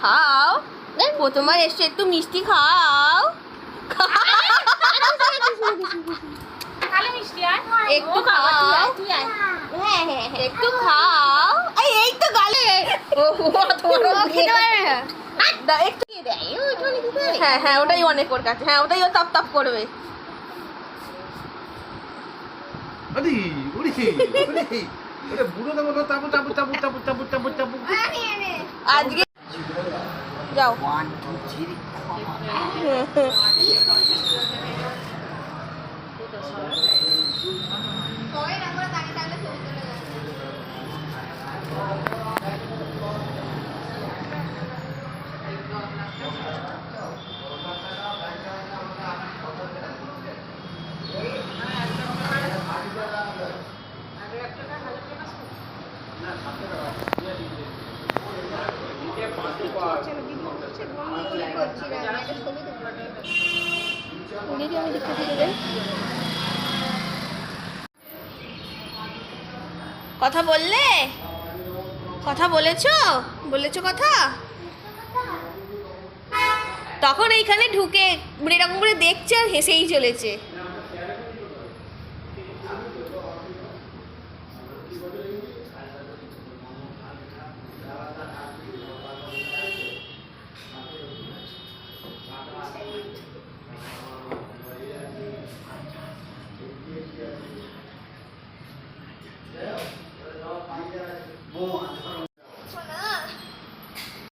খাও। প্রথমবার এসছে একটু মিষ্টি খাও। একটু খাও। হ্যাঁ হ্যাঁ হ্যাঁ, একটু খাও। এই তো গালে। হ্যাঁ হ্যাঁ ওটাই অনেক ওর কাছে। হ্যাঁ ওটাই ও তাপ তাপ করবে। আরে ওরে ওরে ওরে বুড়ো দেবো না চাপু চাপু কথা বললে? কথা বলেছ? বলেছ কথা? তখন এইখানে ঢুকে এরকম করে দেখছে আর হেসেই চলেছে।